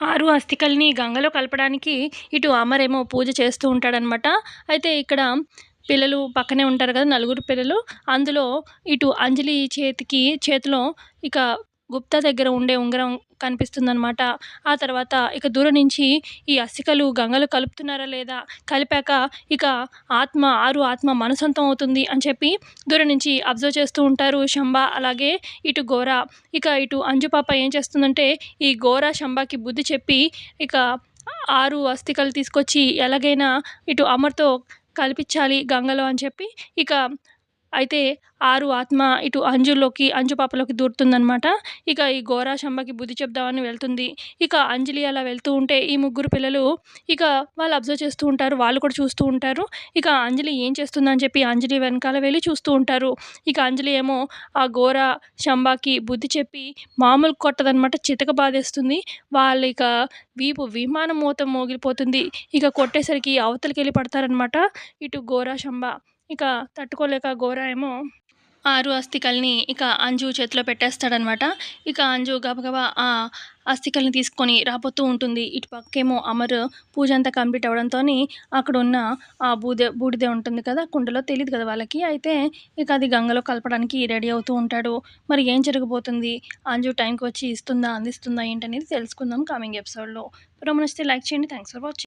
ఆరు అస్థికల్ని గంగలో కలపడానికి ఇటు అమరేమో పూజ చేస్తూ ఉంటాడనమాట. అయితే ఇక్కడ పిల్లలు పక్కనే ఉంటారు కదా నలుగురు పిల్లలు. అందులో ఇటు అంజలి చేతికి చేతిలో ఇక గుప్తా దగ్గర ఉండే ఉంగరం కనిపిస్తుందనమాట ఆ తర్వాత ఇక దూరం నుంచి ఈ అస్థికలు గంగలు కలుపుతున్నారా లేదా? కలిపాక ఇక ఆత్మ ఆరు ఆత్మ మనసొంతం అవుతుంది అని చెప్పి దూరం నుంచి అబ్జర్వ్ చేస్తూ ఉంటారు శంభ. అలాగే ఇటు గోర ఇక ఇటు అంజు పాప ఏం చేస్తుందంటే ఈ గోర శంభకి బుద్ధి చెప్పి ఇక ఆరు అస్థికలు తీసుకొచ్చి ఎలాగైనా ఇటు అమర్తో కల్పించాలి గంగలో అని చెప్పి ఇక అయితే ఆరు ఆత్మ ఇటు అంజులోకి అంజు పాపలోకి దూరుతుందనమాట ఇక ఈ గోరా శంబకి బుద్ధి చెప్దామని వెళ్తుంది. ఇక అంజలి అలా వెళ్తూ ఉంటే ఈ ముగ్గురు పిల్లలు ఇక వాళ్ళు అబ్జర్వ్ చేస్తూ ఉంటారు. వాళ్ళు కూడా చూస్తూ ఉంటారు. ఇక అంజలి ఏం చేస్తుందని చెప్పి అంజలి వెనకాల వెళ్ళి చూస్తూ ఉంటారు. ఇక అంజలి ఏమో ఆ ఘోర శంబాకి బుద్ధి చెప్పి మామూలు కొట్టదనమాట చితక బాధేస్తుంది. వాళ్ళు ఇక వీపు విమానం మూత మోగిలిపోతుంది. ఇక కొట్టేసరికి అవతలికి వెళ్ళి పడతారనమాట ఇటు ఘోరా శంబ ఇక తట్టుకోలేక గోరా ఏమో ఆరు అస్థికల్ని ఇక అంజు చేతిలో పెట్టేస్తాడనమాట. ఇక అంజు గబగబా ఆ అస్థికల్ని తీసుకొని రాబోతూ ఉంటుంది. ఇటు పక్కేమో అమర్ పూజ అంతా కంప్లీట్ అవ్వడంతో అక్కడ ఉన్న ఆ బూదె బూడిదే ఉంటుంది కదా కుండలో తెలియదు కదా వాళ్ళకి. అయితే ఇక అది గంగలో కలపడానికి రెడీ అవుతూ ఉంటాడు. మరి ఏం జరగబోతుంది? అంజు టైంకి వచ్చి ఇస్తుందా అందిస్తుందా ఏంటనేది తెలుసుకుందాం. కమింగ్ ఎపిసోడ్లో ప్రొమనస్తే లైక్ చేయండి. Thanks for watching